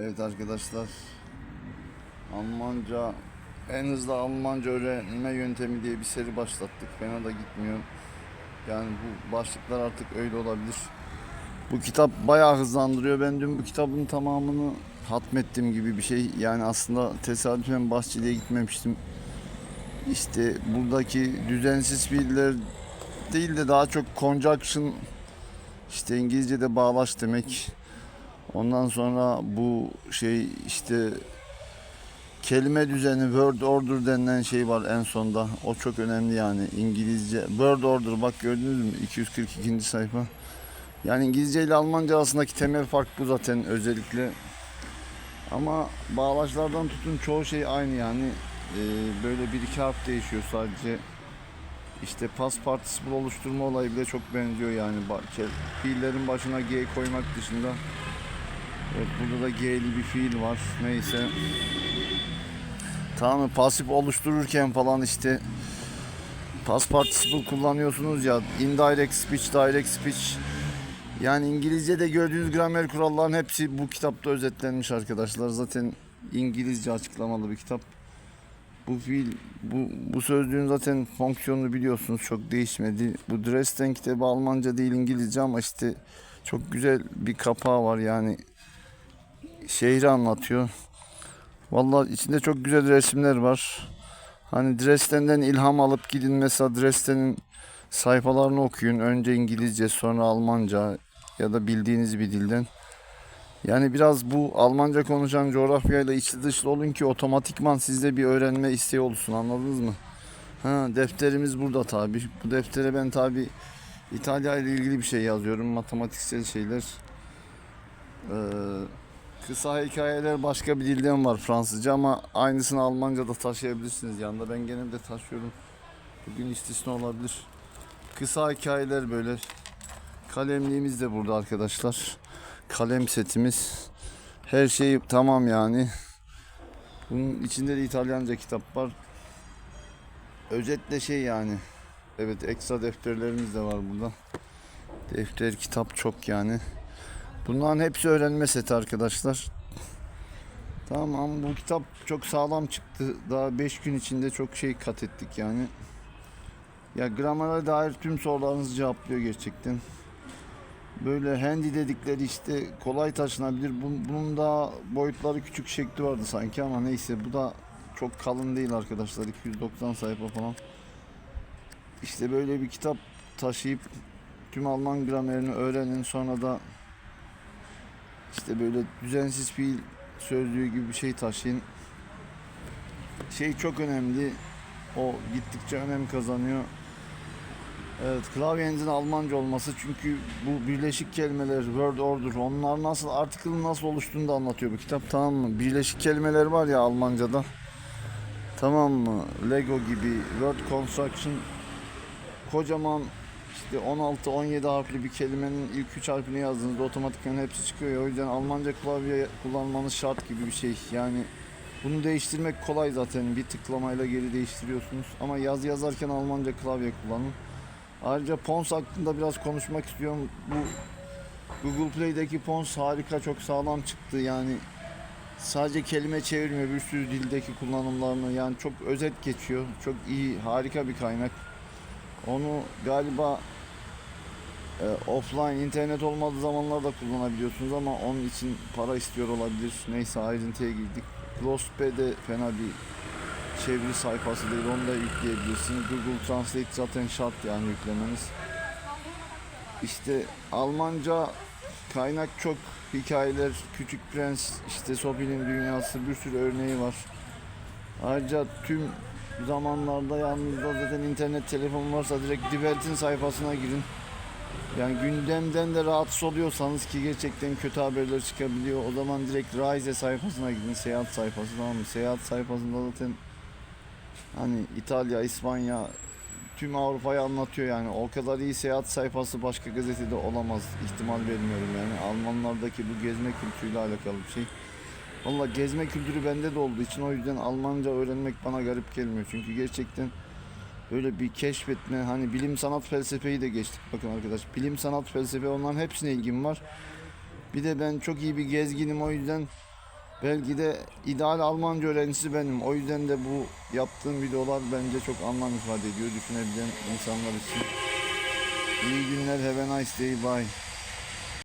Evet arkadaşlar. Almanca en hızlı Almanca öğrenme yöntemi diye bir seri başlattık. Fena da gitmiyor. Yani bu başlıklar artık öyle olabilir. Bu kitap bayağı hızlandırıyor. Ben dün bu kitabın tamamını hatmettim gibi bir şey. Yani aslında tesadüfen Bahçeli'ye gitmemiştim. İşte buradaki düzensiz fiiller değil de daha çok conjunction işte İngilizce'de bağlaç demek. Ondan sonra bu şey işte kelime düzeni word order denilen şey var en sonda. O çok önemli yani İngilizce. Word order bak gördünüz mü 242. sayfa. Yani İngilizce ile Almanca arasındaki temel fark bu zaten özellikle. Ama bağlaçlardan tutun çoğu şey aynı yani. Ee, böyle bir iki harf değişiyor sadece. İşte past participle oluşturma olayı bile çok benziyor yani. Fiillerin başına G koymak dışında. Evet burada da G'li bir fiil var. Neyse. Tamam? Pasif oluştururken falan işte past participle kullanıyorsunuz ya. Indirect speech, direct speech. Yani İngilizce'de gördüğünüz gramer kuralların hepsi bu kitapta özetlenmiş arkadaşlar. Zaten İngilizce açıklamalı bir kitap. Bu fiil, bu, bu sözlüğün zaten fonksiyonunu biliyorsunuz çok değişmedi. Bu Dresden kitabı Almanca değil İngilizce ama işte çok güzel bir kapağı var yani şehri anlatıyor. Vallahi içinde çok güzel resimler var. Hani Dresden'den ilham alıp gidin mesela Dresden'in sayfalarını okuyun. Önce İngilizce sonra Almanca ya da bildiğiniz bir dilden. Yani biraz bu Almanca konuşan coğrafyayla içli dışlı olun ki otomatikman sizde bir öğrenme isteği olsun anladınız mı? Ha, defterimiz burada tabi. Bu deftere ben tabi İtalya ile ilgili bir şey yazıyorum. Matematiksel şeyler. Ee, kısa hikayeler başka bir dilden var Fransızca ama aynısını Almanca da taşıyabilirsiniz yanında. Ben genelde taşıyorum. Bugün istisna olabilir. Kısa hikayeler böyle. Kalemliğimiz de burada arkadaşlar. Kalem setimiz. Her şey tamam yani. Bunun içinde de İtalyanca kitap var. Özetle şey yani. Evet ekstra defterlerimiz de var burada. Defter, kitap çok yani. Bunların hepsi öğrenme seti arkadaşlar. Tamam ama bu kitap çok sağlam çıktı. Daha 5 gün içinde çok şey kat ettik yani. Ya gramera dair tüm sorularınızı cevaplıyor gerçekten. Böyle handy dedikleri işte kolay taşınabilir. Bun- Bunun da boyutları küçük şekli vardı sanki ama neyse bu da çok kalın değil arkadaşlar. 290 sayfa falan. İşte böyle bir kitap taşıyıp tüm Alman gramerini öğrenin sonra da işte böyle düzensiz fiil sözlüğü gibi bir şey taşıyın. Şey çok önemli. O gittikçe önem kazanıyor. Evet, klavyenizin Almanca olması çünkü bu birleşik kelimeler, word order, onlar nasıl, article'ın nasıl oluştuğunu da anlatıyor bu kitap tamam mı? Birleşik kelimeler var ya Almanca'da. Tamam mı? Lego gibi, word construction kocaman işte 16-17 harfli bir kelimenin ilk 3 harfini yazdığınızda otomatikman hepsi çıkıyor. O yüzden Almanca klavye kullanmanız şart gibi bir şey. Yani bunu değiştirmek kolay zaten. Bir tıklamayla geri değiştiriyorsunuz. Ama yaz yazarken Almanca klavye kullanın. Ayrıca Pons hakkında biraz konuşmak istiyorum. Bu Google Play'deki Pons harika, çok sağlam çıktı. Yani sadece kelime çevirmiyor, bir sürü dildeki kullanımlarını yani çok özet geçiyor. Çok iyi, harika bir kaynak. Onu galiba e, offline internet olmadığı zamanlarda kullanabiliyorsunuz ama onun için para istiyor olabilir. Neyse ayrıntıya girdik. Glosspe de fena bir çeviri sayfası değil onu da yükleyebilirsiniz. Google Translate zaten şart yani yüklemeniz. İşte Almanca kaynak çok hikayeler, Küçük Prens, işte Sophie'nin Dünyası bir sürü örneği var. Ayrıca tüm zamanlarda yanınızda zaten internet telefon varsa direkt Die Welt'in sayfasına girin. Yani gündemden de rahatsız oluyorsanız ki gerçekten kötü haberler çıkabiliyor. O zaman direkt Rise sayfasına gidin. Seyahat sayfası tamam mı? Seyahat sayfasında zaten hani İtalya, İspanya tüm Avrupa'yı anlatıyor yani. O kadar iyi seyahat sayfası başka gazetede olamaz. İhtimal vermiyorum yani. Almanlardaki bu gezme kültürüyle alakalı bir şey. Valla gezme kültürü bende de olduğu için o yüzden Almanca öğrenmek bana garip gelmiyor. Çünkü gerçekten böyle bir keşfetme hani bilim sanat felsefeyi de geçtik bakın arkadaş. Bilim sanat felsefe onların hepsine ilgim var. Bir de ben çok iyi bir gezginim o yüzden Belki de ideal Almanca öğrencisi benim. O yüzden de bu yaptığım videolar bence çok anlam ifade ediyor düşünebilen insanlar için. İyi günler, have a nice day, bye.